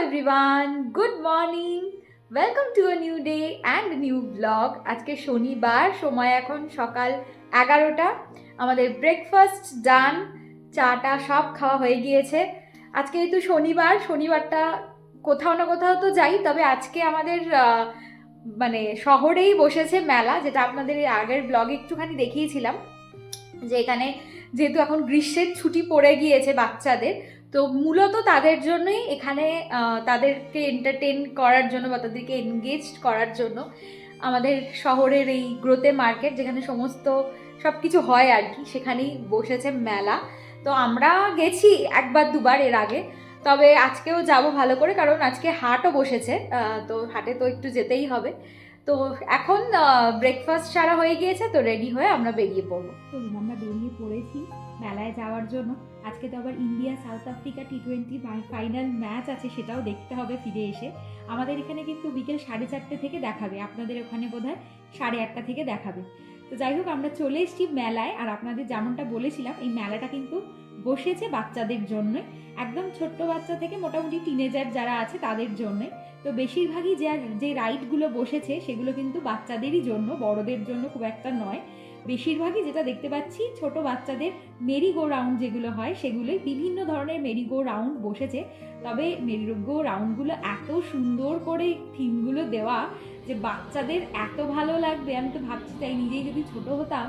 Everyone good morning welcome to a new day and new blog আজকে শনিবার, সময় এখন সকাল এগারোটা। আমাদের ব্রেকফাস্ট ডান চাটা সব খাওয়া হয়ে গিয়েছে। আজকে যেহেতু শনিবার, শনিবারটা কোথাও না কোথাও তো যাই, তবে আজকে আমাদের মানে শহরেই বসেছে মেলা, যেটা আপনাদের আগের ব্লগে একটুখানি দেখিয়েছিলাম। যে এখানে যেহেতু এখন গ্রীষ্মের ছুটি পড়ে গিয়েছে বাচ্চাদের তো মূলত তাদের জন্যই এখানে তাদেরকে এন্টারটেন করার জন্য বা তাদেরকে এনগেজ করার জন্য আমাদের শহরের এই গ্রোতে মার্কেট যেখানে সমস্ত সব কিছু হয় আর কি, সেখানেই বসেছে মেলা। তো আমরা গেছি একবার দুবার এর আগে। তবে আজকেও যাব ভালো করে, কারণ আজকে হাটও বসেছে তো হাটে তো একটু যেতেই হবে। তো এখন ব্রেকফাস্ট সারা হয়ে গিয়েছে, তো রেডি হয়ে আমরা বেরিয়ে পড়ব। চলুন, আমরা বেরিয়ে পড়েছি মেলায় যাওয়ার জন্য। আজকে তো আবার India, South Africa T twenty final match আছে সেটাও দেখতে হবে ফিরে এসে। আমাদের এখানে কিন্তু বিকেল সাড়ে চারটে থেকে দেখাবে। আপনাদের ওখানে বোধহয় সাড়ে আটটা থেকে দেখাবে। তো যাই হোক, আমরা চলে এসেছি মেলায়। আর আপনাদের যেমনটা বলেছিলাম, এই মেলাটা কিন্তু বসেছে বাচ্চাদের জন্য একদম ছোট্ট বাচ্চা থেকে মোটামুটি টিনেজার যারা আছে তাদের জন্য তো বেশিরভাগই যে যে রাইডগুলো বসেছে, সেগুলো কিন্তু বাচ্চাদেরই জন্য, বড়দের জন্য খুব একটা নয়। বেশিরভাগই যেটা দেখতে পাচ্ছি, ছোট বাচ্চাদের মেরি গো রাউন্ড যেগুলো হয়, সেগুলোই বিভিন্ন ধরনের মেরি গো রাউন্ড বসেছে। তবে মেরি গো রাউন্ডগুলো এত সুন্দর করে থিমগুলো দেওয়া যে বাচ্চাদের এত ভালো লাগবে। আমি তো ভাবছি তাই নিজেই যদি ছোট হতাম,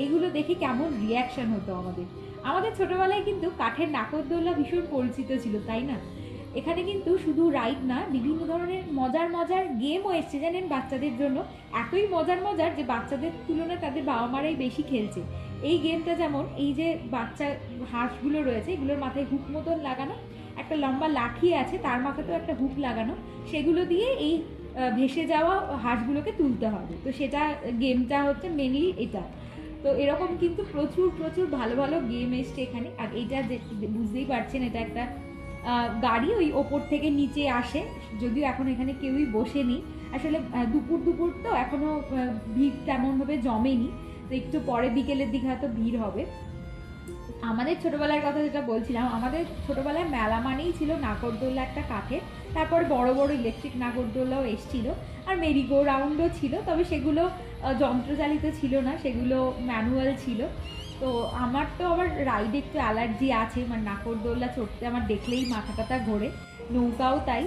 এইগুলো দেখে কেমন রিয়াকশন হতো আমাদের। আমাদের ছোটবেলায় কিন্তু কাঠের নাকরদোল্লা ভীষণ পরিচিত ছিল, তাই না? এখানে কিন্তু শুধু রাইড না, বিভিন্ন ধরনের মজার মজার গেমও এসছে, জানেন বাচ্চাদের জন্য। এতই মজার মজার যে বাচ্চাদের তুলনায় তাদের বাবা মারাই বেশি খেলছে। এই গেমটা যেমন, এই যে বাচ্চা হাঁসগুলো রয়েছে, এগুলোর মাথায় হুক মতন লাগানো, একটা লম্বা লাঠি আছে, তার মাথাতেও একটা হুক লাগানো, সেগুলো দিয়ে এই ভেসে যাওয়া হাঁসগুলোকে তুলতে হবে। তো সেটা গেমটা হচ্ছে মেনলি এটা। তো এরকম কিন্তু প্রচুর প্রচুর ভালো ভালো গেম এসছে এখানে। আর এইটা যে, বুঝতেই পারছেন, এটা একটা গাড়ি ওই ওপর থেকে নিচে আসে। যদিও এখন এখানে কেউই বসেনি। আসলে দুপুর দুপুর তো এখনও ভিড় তেমনভাবে জমেনি। তো একটু পরে বিকেলের দিকে হয়তো ভিড় হবে। আমাদের ছোটবেলার কথা যেটা বলছিলাম, আমাদের ছোটবেলায় মেলা মানেই ছিল নাগরদোল্লা একটা কাঠের। তারপর বড় বড় ইলেকট্রিক নাগরদোল্লাও এসছিল। আর মেরিগো রাউন্ডও ছিল। তবে সেগুলো যন্ত্রচালিত ছিল না, সেগুলো ম্যানুয়াল ছিল। তো আমার তো আবার রাইডে একটু অ্যালার্জি আছে মানে নাগরদোল্লা চড়তে আমার দেখলেই মাথা টাথা ঘোরে, নৌকাও তাই।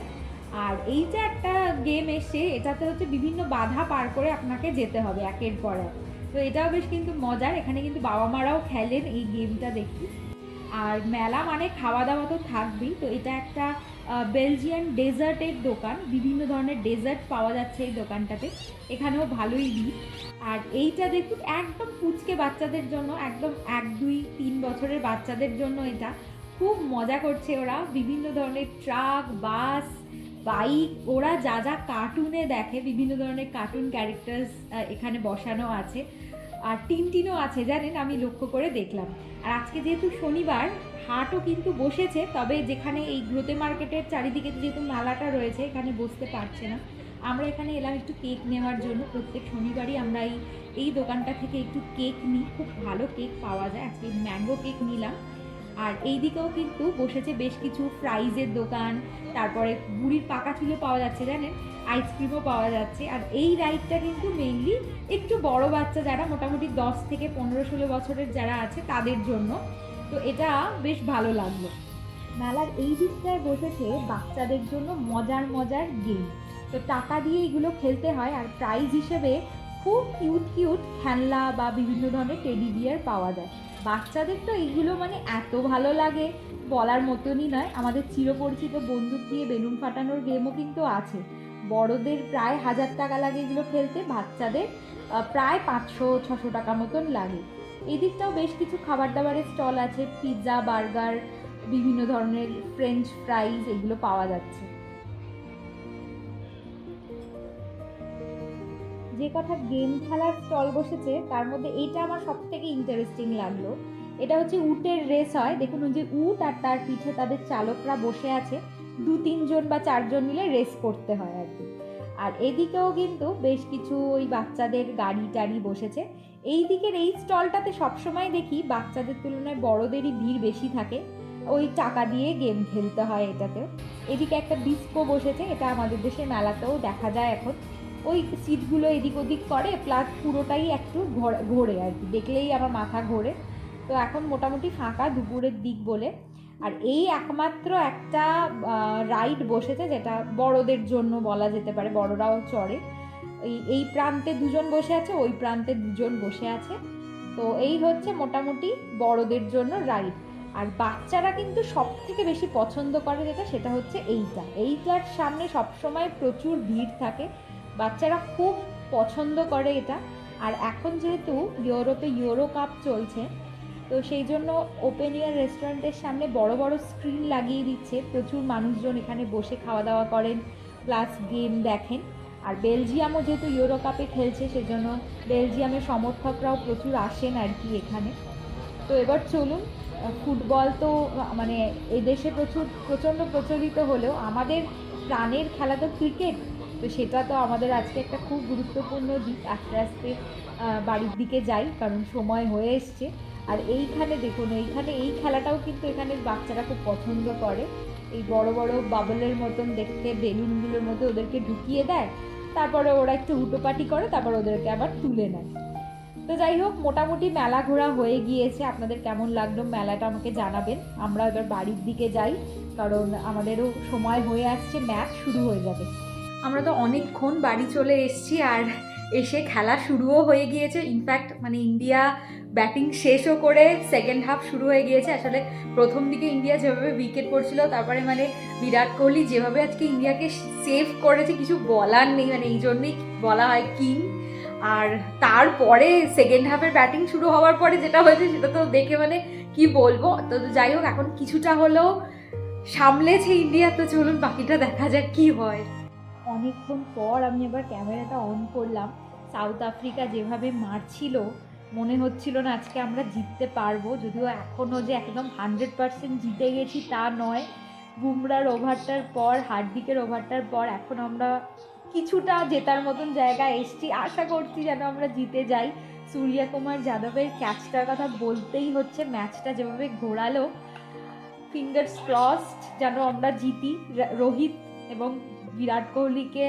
আর এই যে একটা গেম এসছে, এটাতে হচ্ছে বিভিন্ন বাধা পার করে আপনাকে যেতে হবে একের পর এক। তো এটাও বেশ কিন্তু মজার, এখানে কিন্তু বাবা মারাও খেলেন এই গেমটা দেখি। আর মেলা মানে খাওয়া দাওয়া তো থাকবেই, তো এটা একটা বেলজিয়ান ডেজার্টের দোকান, বিভিন্ন ধরনের ডেজার্ট পাওয়া যাচ্ছে এই দোকানটাতে। এখানেও ভালোই ভিড়। আর এইটা দেখুন, একদম পুচকে বাচ্চাদের জন্য, একদম এক, দুই, তিন বছরের বাচ্চাদের জন্য এটা। খুব মজা করছে ওরা, বিভিন্ন ধরনের ট্রাক, বাস, বাইক, ওরা যা যা কার্টুনে দেখে, বিভিন্ন ধরনের কার্টুন ক্যারেক্টার্স এখানে বসানো আছে। আর টিনটিনও আছে, জানেন, আমি লক্ষ্য করে দেখলাম। আর আজকে যেহেতু শনিবার হাটও কিন্তু বসেছে, তবে যেখানে এই গ্রোতে মার্কেটের চারিদিকে যেহেতু মেলাটা রয়েছে, এখানে বসতে পারছে না। আমরা এখানে এলাম একটু কেক নেওয়ার জন্য, প্রত্যেক শনিবারই আমরা এই এই দোকানটা থেকে একটু কেক নিই, খুব ভালো কেক পাওয়া যায়, আজকে ম্যাঙ্গো কেক নিলাম। আর এই দিকেও কিন্তু বসেছে বেশ কিছু ফ্রাইজের দোকান, তারপরে বুড়ির পাকা চুলো পাওয়া যাচ্ছে জানেন, আইসক্রিমও পাওয়া যাচ্ছে, আর এই রাইডটা কিন্তু মেইনলি একটু বড় বাচ্চা যারা মোটামুটি দশ থেকে পনেরো ষোলো বছরের যারা আছে, তাদের জন্য। তো এটা বেশ ভালো লাগল। মেলার এই দিকটায় বসেছে বাচ্চাদের জন্য মজার মজার গেম তো টাকা দিয়ে এগুলো খেলতে হয় আর প্রাইজ হিসেবে খুব কিউট কিউট খেলনা বা বিভিন্ন ধরনের টেডি বিয়ার পাওয়া যায়। বাচ্চাদের তো এইগুলো মানে এত ভালো লাগে বলার মতনই নয়। আমাদের চিরপরিচিত বন্দুক দিয়ে বেলুন ফাটানোর গেমও কিন্তু আছে। বড়দের প্রায় হাজার টাকা লাগে এগুলো খেলতে, বাচ্চাদের প্রায় পাঁচশো, ছশো টাকা মতন লাগে। এই দিকটাও বেশ কিছু খাবার দাবারের স্টল আছে, পিৎজা, বার্গার, বিভিন্ন ধরনের ফ্রেঞ্চ ফ্রাইজ এগুলো পাওয়া যাচ্ছে। যে কথা গেম খেলার স্টল বসেছে, তার মধ্যে এইটা আমার সব থেকে ইন্টারেস্টিং লাগল। এটা হচ্ছে উটের রেস হয়। দেখুন, ওই যে উট আর তার পিঠে তাদের চালকরা বসে আছে। দু তিনজন বা চারজন মিলে রেস করতে হয় আর কি। আর এদিকেও কিন্তু বেশ কিছু ওই বাচ্চাদের গাড়ি টাড়ি বসেছে। এই দিকের এই স্টলটাতে সবসময় দেখি বাচ্চাদের তুলনায় বড়দেরই ভিড় বেশি থাকে। ওই টাকা দিয়ে গেম খেলতে হয় এটাতে এদিকে একটা ডিস্কো বসেছে, এটা আমাদের দেশের মেলাতেও দেখা যায় এখন। ওই সিটগুলো এদিক ওদিক করে, প্লাস পুরোটাই একটু ঘোরে- ঘোরে আর কি। দেখলেই আমার মাথা ঘোরে। তো এখন মোটামুটি ফাঁকা দুপুরের দিক বলে। আর এই একমাত্র একটা রাইড বসেছে যেটা বড়দের জন্য বলা যেতে পারে, বড়রাও চড়ে। এই এই প্রান্তে দুজন বসে আছে, ওই প্রান্তে দুজন বসে আছে। তো এই হচ্ছে মোটামুটি বড়দের জন্য রাইড আর বাচ্চারা কিন্তু সব থেকে বেশি পছন্দ করে যেটা, সেটা হচ্ছে এইটা। এইটার সামনে সবসময় প্রচুর ভিড় থাকে। বাচ্চারা খুব পছন্দ করে এটা। আর এখন যেহেতু ইউরোপে ইউরো কাপ চলছে তো সেই জন্য ওপেন এয়ার রেস্টুরেন্টের সামনে বড় বড় স্ক্রিন লাগিয়ে দিচ্ছে। প্রচুর মানুষজন এখানে বসে খাওয়া দাওয়া করেন প্লাস গেম দেখেন। আর বেলজিয়ামও যেহেতু ইউরো কাপে খেলছে, সেজন্য বেলজিয়ামের সমর্থকরাও প্রচুর আসেন আর কি এখানে। তো এবার চলুন ফুটবল তো মানে এদেশে প্রচুর, প্রচণ্ড প্রচলিত হলেও আমাদের প্রাণের খেলা তো ক্রিকেট তো সেটা তো আমাদের আজকে একটা খুব গুরুত্বপূর্ণ দিক। আস্তে আস্তে বাড়ির দিকে যাই, কারণ সময় হয়ে এসছে। আর এইখানে দেখুন, এইখানে এই খেলাটাও কিন্তু এখানে বাচ্চারা খুব পছন্দ করে। এই বড় বড় বাবলের মতন দেখতে, বেলুনগুলোর মধ্যে ওদেরকে ঢুকিয়ে দেয়, তারপরে ওরা একটু হুটোপাটি করে, তারপর ওদেরকে আবার তুলে নেয়। তো যাই হোক, মোটামুটি মেলা ঘোরা হয়ে গিয়েছে। আপনাদের কেমন লাগল মেলাটা আমাকে জানাবেন। আমরা এবার বাড়ির দিকে যাই, কারণ আমাদেরও সময় হয়ে আসছে, ম্যাচ শুরু হয়ে যাবে। আমরা তো অনেকক্ষণ বাড়ি চলে এসেছি, আর এসে খেলা শুরুও হয়ে গিয়েছে। ইনফ্যাক্ট মানে ইন্ডিয়া ব্যাটিং শেষও করে সেকেন্ড হাফ শুরু হয়ে গিয়েছে। আসলে প্রথম দিকে ইন্ডিয়া যেভাবে উইকেট পড়ছিল, তারপরে মানে বিরাট কোহলি যেভাবে আজকে ইন্ডিয়াকে সেভ করেছে, কিছু বলার নেই। মানে এই জন্যই বলা হয় কিং আর তারপরে সেকেন্ড হাফের ব্যাটিং শুরু হওয়ার পরে যেটা হয়েছে, সেটা তো দেখে মানে কি বলব? তো যাই হোক, এখন কিছুটা হলেও সামলেছে ইন্ডিয়া। তো চলুন, বাকিটা দেখা যাক কি হয়। অনেকক্ষণ পর আমি আবার ক্যামেরাটা অন করলাম। সাউথ আফ্রিকা যেভাবে মারছিল মনে হচ্ছিল না আজকে আমরা জিততে পারব, যদিও এখনও যে একদম হান্ড্রেড পার্সেন্ট জিতে গেছি তা নয়। বুমরার ওভারটার পর, হার্দিকের ওভারটার পর এখন আমরা কিছুটা জেতার মতন জায়গায় এসছি। আশা করছি যেন আমরা জিতে যাই। সূর্যা কুমার যাদবের ক্যাচটার কথা বলতেই হচ্ছে, ম্যাচটা যেভাবে ঘোরালো ফিঙ্গার্স ক্রসড যেন আমরা জিতি। রোহিত এবং বিরাট কোহলিকে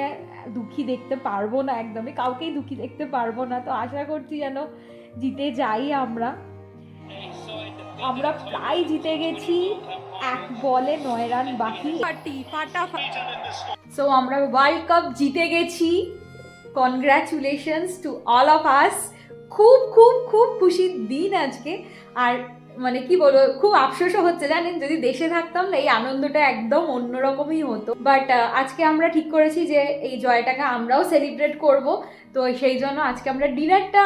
দুঃখী দেখতে পারব না একদমই কাউকেই দুঃখী দেখতে পারব না। তো আশা করছি যেন জিতে যাই আমরা। আমরা প্রায় জিতে গেছি এক বলে নয় রান বাকি। ফাটি ফাটাফাটি সো আমরা ওয়ার্ল্ড কাপ জিতে গেছি। Congratulations to all of us খুব খুব খুব খুশির দিন আজকে। আর মানে কি বলব, খুব আফসোসও হচ্ছে, জানেন? যদি দেশে থাকতাম না এই আনন্দটা একদম অন্যরকমই হতো। বাট আজকে আমরা ঠিক করেছি যে, এই জয়টাকে আমরাও সেলিব্রেট করব। তো সেই জন্য আজকে আমরা ডিনারটা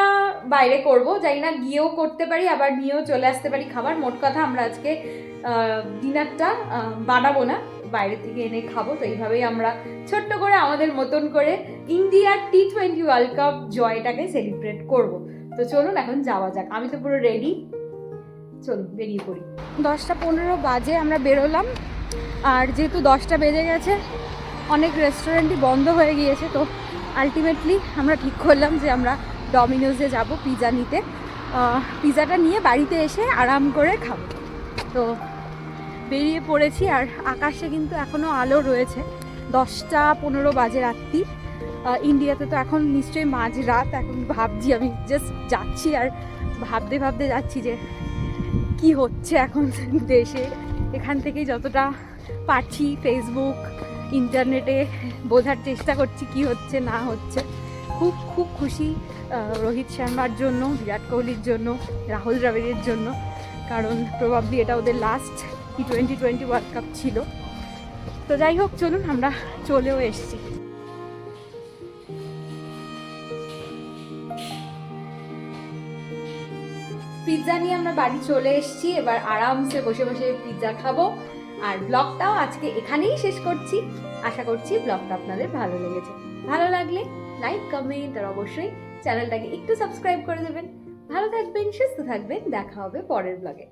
বাইরে করব। জানি না, গিয়েও করতে পারি, আবার নিয়েও চলে আসতে পারি খাবার। মোট কথা আমরা আজকে ডিনারটা বানাবো না। বাইরে থেকে এনে খাব, তো এইভাবেই আমরা ছোট্ট করে আমাদের মতন করে ইন্ডিয়ার টি টোয়েন্টি ওয়ার্ল্ড কাপ জয়টাকে সেলিব্রেট করব। তো চলুন, এখন যাওয়া যাক। আমি তো পুরো রেডি চলুন বেরিয়ে পড়ি। দশটা পনেরো বাজে আমরা বেরোলাম। আর যেহেতু দশটা বেজে গেছে, অনেক রেস্টুরেন্টই বন্ধ হয়ে গিয়েছে, তো আলটিমেটলি আমরা ঠিক করলাম যে আমরা ডমিনোজে যাব পিজা নিতে। পিৎজাটা নিয়ে বাড়িতে এসে আরাম করে খাব। তো বেরিয়ে পড়েছি আর আকাশে কিন্তু এখনও আলো রয়েছে। দশটা পনেরো বাজে রাত্রি। ইন্ডিয়াতে তো এখন নিশ্চয়ই মাঝ রাত। এখন ভাবছি আমি জাস্ট যাচ্ছি আর ভাবতে ভাবতে যাচ্ছি যে কি হচ্ছে এখন দেশে? এখান থেকেই যতটা পারছি ফেসবুক ইন্টারনেটে বোঝার চেষ্টা করছি কি হচ্ছে, না হচ্ছে। খুব খুব খুশি রোহিত শর্মার জন্য, বিরাট কোহলির জন্য, রাহুল দ্রাবিড়ের জন্য, কারণ প্রবাবলি এটা ওদের last T twenty twenty world cup ছিল। তো যাই হোক, চলুন আমরা চলেও এসেছি। পিৎজা নিয়ে আমরা বাড়ি চলে এসেছি। এবার আরামসে বসে বসে পিৎজা খাব। আর ব্লগটাও আজকে এখানেই শেষ করছি। আশা করছি ব্লগটা আপনাদের ভালো লেগেছে। ভালো লাগলে লাইক কমেন্ট আর অবশ্যই চ্যানেলটাকে একটু সাবস্ক্রাইব করে দেবেন। ভালো থাকবেন, সুস্থ থাকবেন। দেখা হবে পরের ব্লগে